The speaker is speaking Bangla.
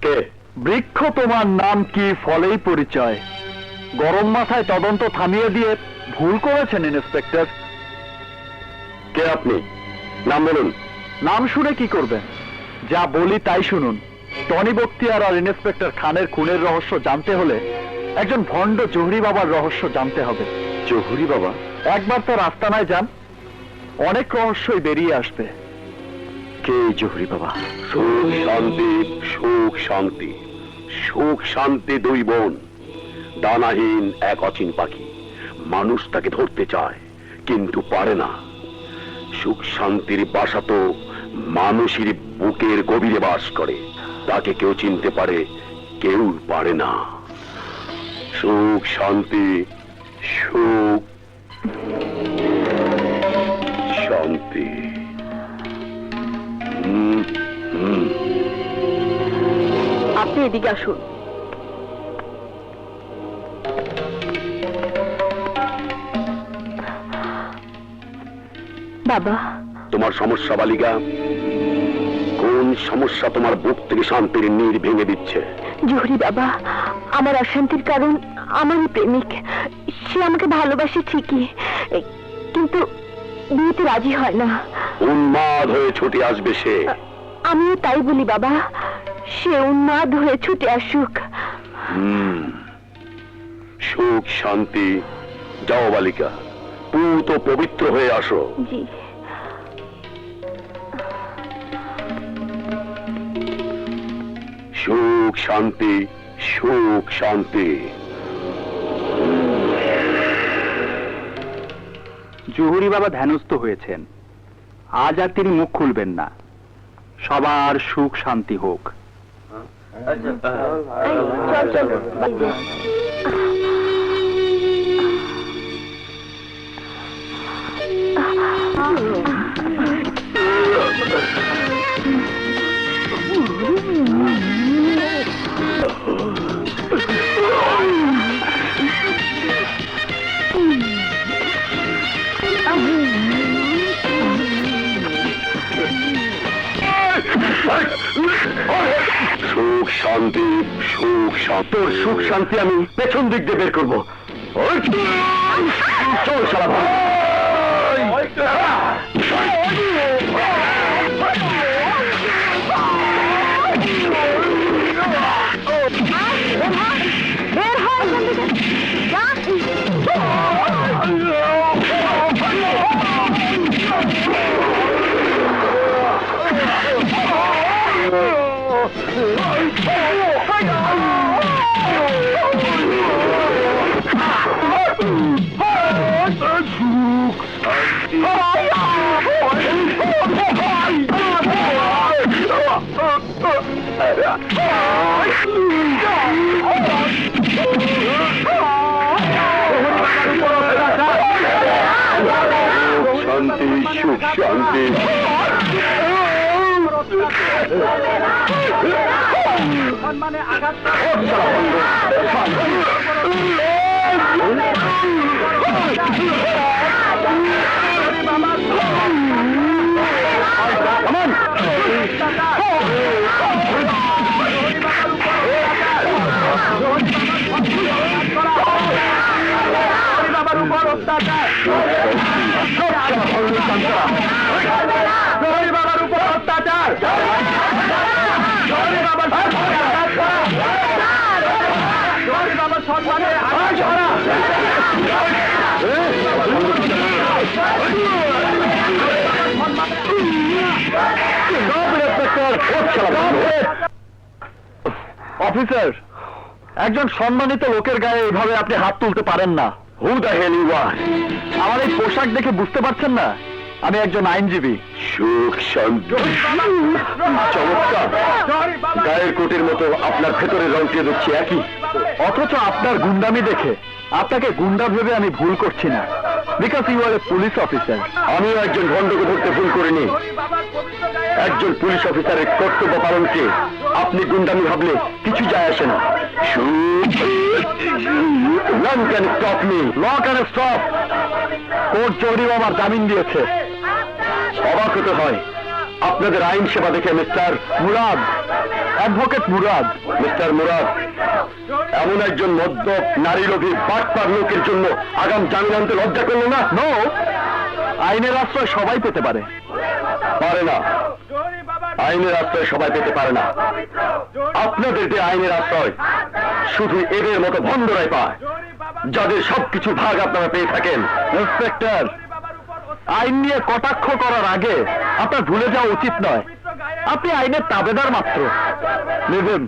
কে? বৃক্ষ তোমার নাম কি ফলেই পরিচয়। গরম মাথায় তদন্ত থামিয়ে দিয়ে ভুল করেছেন ইন্সপেক্টর। কে আপনি? নাম বলুন। নাম শুনে কি করবেন? যা বলি তাই শুনুন। টনি বক্তিয়ার আর ইন্সপেক্টর খানের খুনের রহস্য জানতে হলে একজন ভণ্ড জহুরি বাবার রহস্য জানতে হবে। জহুরি বাবা? একবার তার আস্তানায় যান অনেক রহস্যই বেরিয়ে আসবে। কে জহুরি বাবা? সুখ, শান্তি সুখ শান্তি। সুখ, শান্তি দুই বোন। দানাহীন এক অচিন পাখি। মানুষ তাকে ধরতে চায়, কিন্তু পারে না। সুখ, শান্তির বাসা তো মানুষের বুকের গভীরে বাস করে। তাকে কেউ চিনতে পারে, কেউ পারে না। সুখ, শান্তি, সুখ আপনি এদিকে আসুন। বাবা। তোমার সমস্যা বালিকা? কোন সমস্যা তোমার বুক থেকে শান্তির নীর ভেঙে দিচ্ছে? জহুরি বাবা আমার অশান্তির কারণ আমারই প্রেমিক। সে আমাকে ভালোবাসে ঠিকই কিন্তু বিয়েতে রাজি হয় না। উন্মাদ হয়ে ছুটে আসবে সে। আমিও তাই বলি বাবা। সে উন্মাদ হয়ে ছুটে আসুক। সুখ শান্তি যাও বালিকা পুত পবিত্র হয়ে আসো। জি। সুখ শান্তি সুখ শান্তি। জহুরি বাবা ধ্যানস্থ হয়েছেন। আজ আর তিনি মুখ খুলবেন না। সবার সুখ শান্তি হোক। अच्छा चल चल। সুখ শান্তি সুখ শান্তি। তোর সুখ শান্তি আমি পেছন দিক দিয়ে বের করব। শান্তি শান্তি মানে আঘাত বাবার উপর অত্যাচার। অফিসার একজন সম্মানিত লোকের গায়ে এভাবে আপনি হাত তুলতে পারেন না। হু দ্য হেল ইউ আর আমার এই পোশাক দেখে বুঝতে পারছেন না আমি একজন আইনজীবী। সুখ শান্তি চমৎকার। গায়ের কোটের মতো আপনার ভেতরে রংটি দেখছি একই। অথচ আপনার গুন্ডামি দেখে আপনাকে গুন্ডা ভেবে আমি ভুল করছি না। Because you are a police officer আমিও একজন ভণ্ডকে ধরতে ভুল করিনি। একজন পুলিশ অফিসারের কর্তব্য পালনকে আপনি গুন্ডামি ভাবলে কিছু যায় আসে না। None can stop me. Law can stop court জহরিও আমার জামিন দিয়েছে। অবাক হতে হয়। আপনাদের আইন সেবা দেখে mister Murad advocate Murad. Mister Murad এমন একজন মদ্যপ নারী লোভী বাটপার লোকের জন্য আগাম জামিন আনতে লজ্জা করল না? নো আইনের আশ্রয় সবাই পেতে পারে। পারে না। আইনের আশ্রয় সবাই পেতে পারে না। আপনাদের যে আইনের আশ্রয় শুধু এদের মতো ভণ্ডরাই পায় যাদের সবকিছু ভাগ আপনারা পেয়ে থাকেন। ইন্সপেক্টর আইন নিয়ে কটাক্ষ করার আগে আপনার ভুলে যাওয়া উচিত নয়। আপনি আইনের তাবেদার মাত্র। নেবেন